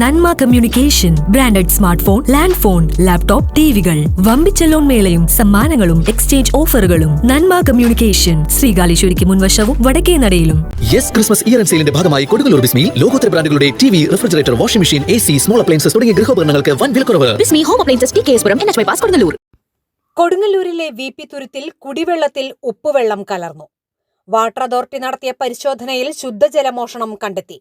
Nanma communication branded smart phone land phone laptop ടിവികൾ. വമ്പിച്ച loan മേളയും സമ്മാനങ്ങളും exchange ഓഫറുകളും. നന്മ കമ്മ്യൂണിക്കേഷൻ ശ്രീകാലേശ്വരിക്ക് മുൻവശവും വടക്കേ നടയിലും. യെസ് ക്രിസ്മസ് ഇയർ ആൻഡ് സെയിലിന്റെ ഭാഗമായി കൊടുങ്ങല്ലൂർ ബിസ്മിയിൽ ലോകോത്തര ബ്രാൻഡുകളുടെ T V refrigerator washing machine A C small appliances തുടങ്ങിയ ഗൃഹോപകരണങ്ങൾക്ക് വൻ വിലക്കുറവ്. Bismi home appliances T K S N H bypass Kodungallur. കൊടുങ്ങല്ലൂരിലെ V P തുരുത്തിൽ കുടിവെള്ളത്തിൽ ഉപ്പുവെള്ളം കലർന്നു. വാട്ടർ അതോറിറ്റി നടത്തിയ പരിശോധനയിൽ ശുദ്ധജലമോഷണം കണ്ടെത്തി.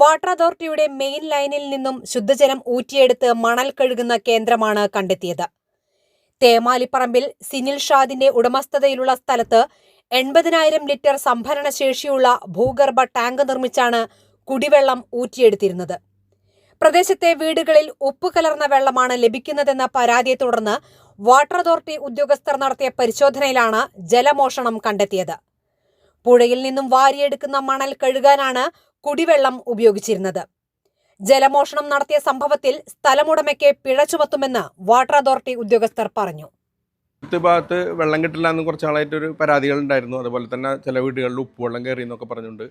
വാട്ടർ അതോറിറ്റിയുടെ മെയിൻ ലൈനിൽ നിന്നും ശുദ്ധജലം ഊറ്റിയെടുത്ത് മണൽ കഴുകുന്ന കേന്ദ്രമാണ് കണ്ടെത്തിയത്. തേമാലിപ്പറമ്പിൽ സിനിൽ ഷാദിന്റെ ഉടമസ്ഥതയിലുള്ള സ്ഥലത്ത് എൺപതിനായിരം ലിറ്റർ സംഭരണ ശേഷിയുള്ള ഭൂഗർഭ ടാങ്ക് നിർമ്മിച്ചാണ് കുടിവെള്ളം ഊറ്റിയെടുത്തിരുന്നത്. പ്രദേശത്തെ വീടുകളിൽ ഉപ്പ് കലർന്ന വെള്ളമാണ് ലഭിക്കുന്നതെന്ന പരാതിയെ തുടർന്ന് വാട്ടർ അതോറിറ്റി ഉദ്യോഗസ്ഥർ നടത്തിയ പരിശോധനയിലാണ് ജലമോഷണം കണ്ടെത്തിയത്. പുഴയിൽ നിന്നും വാരിയെടുക്കുന്ന മണൽ കഴുകാനാണ് കുടിവെള്ളം ഉപയോഗിച്ചിരുന്നത്. ജലമോഷണം നടത്തിയ സംഭവത്തിൽ സ്ഥലമുടമയ്ക്ക് പിഴ ചുമത്തുമെന്ന് വാട്ടർ അതോറിറ്റി ഉദ്യോഗസ്ഥർ പറഞ്ഞു. ഭാഗത്ത് വെള്ളം കിട്ടില്ല എന്ന് കുറച്ച് നാളായിട്ടൊരു പരാതികൾ ഉണ്ടായിരുന്നു. അതുപോലെ തന്നെ ചില വീടുകളിൽ ഉപ്പുവെള്ളം കയറി എന്നൊക്കെ പറഞ്ഞുകൊണ്ട്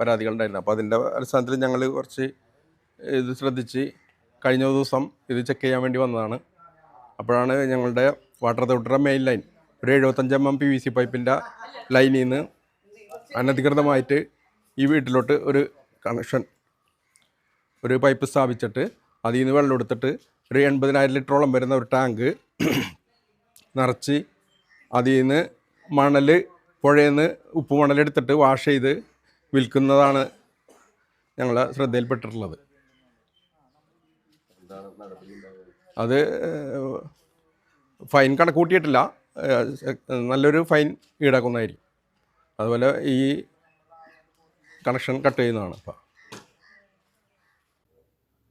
പരാതികൾ ഉണ്ടായിരുന്നു. അപ്പോൾ അതിന്റെ അടിസ്ഥാനത്തിൽ ഞങ്ങൾ കുറച്ച് ഇത് ശ്രദ്ധിച്ച് കഴിഞ്ഞ ദിവസം ഇത് ചെക്ക് ചെയ്യാൻ വേണ്ടി വന്നതാണ്. അപ്പോഴാണ് ഞങ്ങളുടെ വാട്ടർ അതോറിറ്റിയുടെ മെയിൻ ലൈൻ ഒരു എഴുപത്തഞ്ച് M M P V C പൈപ്പിന്റെ ലൈനിൽ നിന്ന് അനധികൃതമായിട്ട് ഈ വീട്ടിലോട്ട് ഒരു കണക്ഷൻ ഒരു പൈപ്പ് സ്ഥാപിച്ചിട്ട് അതിൽ നിന്ന് വെള്ളം എടുത്തിട്ട് ഒരു എൺപതിനായിരം ലിറ്ററോളം വരുന്ന ഒരു ടാങ്ക് നിറച്ച് അതിൽ നിന്ന് മണൽ പുഴയിൽ നിന്ന് ഉപ്പ് മണലെടുത്തിട്ട് വാഷ് ചെയ്ത് വിൽക്കുന്നതാണ് ഞങ്ങളെ ശ്രദ്ധയിൽപ്പെട്ടിട്ടുള്ളത്. അത് ഫൈൻ കണക്ക് കൂട്ടിയിട്ടില്ല. നല്ലൊരു ഫൈൻ ഈടാക്കുന്നതായിരിക്കും. അതുപോലെ ഈ കണക്ഷൻ കട്ട് ചെയ്യുന്നതാണ്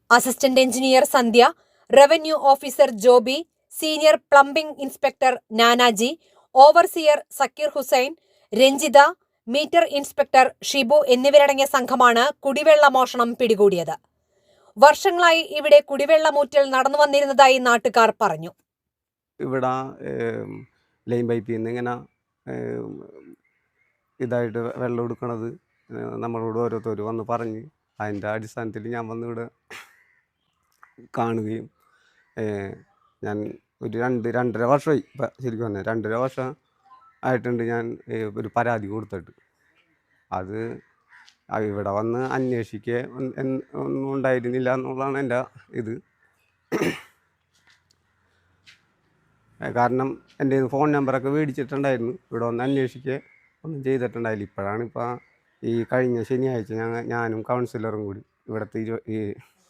assistant engineer Sandhya revenue officer Joby senior plumbing inspector Nanaji overseer Zakir Hussain Ranjitha meter inspector Shibu എന്നിവരടങ്ങിയ സംഘമാണ് കുടിവെള്ള മോഷണം പിടികൂടിയത്. വർഷങ്ങളായി ഇവിടെ കുടിവെള്ളമൂറ്റൽ നടന്നു വന്നിരുന്നതായി നാട്ടുകാർ പറഞ്ഞു. ഇവിടെ ലൈൻ പൈപ്പിൽ നിന്ന് ഇങ്ങനെ ഇതായിട്ട് വെള്ളം എടുക്കണത്. നമ്മളോട് ഓരോരുത്തർ വന്ന് പറഞ്ഞ് അതിന്റെ അടിസ്ഥാനത്തിൽ ഞാൻ വന്നിവിടെ കാണുകയും ഞാൻ ഒരു രണ്ട് രണ്ടര വർഷമായി ഇപ്പം ശരിക്കും പറഞ്ഞാൽ രണ്ടര വർഷം ആയിട്ടുണ്ട് ഞാൻ ഒരു പരാതി കൊടുത്തിട്ട്. അത് ഇവിടെ വന്ന് അന്വേഷിക്കുക ഒന്നും ഉണ്ടായിരുന്നില്ല എന്നുള്ളതാണ് എന്റെ ഇത്. കാരണം എന്റെ ഫോൺ നമ്പറൊക്കെ മേടിച്ചിട്ടുണ്ടായിരുന്നു. ഇവിടെ വന്ന് അന്വേഷിക്കുക ഒന്നും ചെയ്തിട്ടുണ്ടായില്ല. ഇപ്പോഴാണ് ഇപ്പോൾ ഈ കഴിഞ്ഞ ശനിയാഴ്ച ഞങ്ങൾ ഞാനും കൗൺസിലറും കൂടി ഇവിടുത്തെ ഇരു ഈ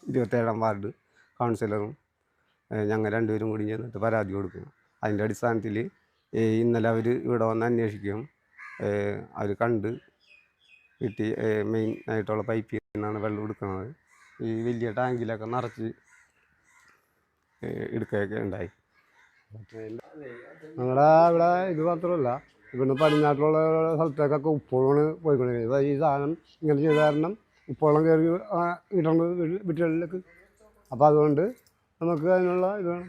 ഇരുപത്തേഴാം വാർഡ് കൗൺസിലറും ഞങ്ങൾ രണ്ടുപേരും കൂടി ചെന്നിട്ട് പരാതി കൊടുക്കും. അതിന്റെ അടിസ്ഥാനത്തിൽ ഇന്നലെ അവർ ഇവിടെ വന്ന് അന്വേഷിക്കും. അവർ കണ്ട് കിട്ടി മെയിൻ ആയിട്ടുള്ള പൈപ്പിൽ നിന്നാണ് വെള്ളം എടുക്കുന്നത്. ഈ വലിയ ടാങ്കിലൊക്കെ നിറച്ച് എടുക്കുകയൊക്കെ ഉണ്ടായി. ഞങ്ങളുടെ ഇവിടെ ഇത് മാത്രമല്ല ഇവിടുന്ന് പടിഞ്ഞാട്ടിലുള്ള സ്ഥലത്തേക്കൊക്കെ ഉപ്പുവെള്ളമാണ് പോയിക്കൊണ്ടിരിക്കുന്നത്. ഈ സാധനം ഇങ്ങനെ ചെയ്ത കാരണം ഉപ്പുവെള്ളം കയറി ഇടേണ്ടത് വീട്ടുകളിലേക്ക്. അപ്പോൾ അതുകൊണ്ട് നമുക്ക് അതിനുള്ള ഇത് വേണം.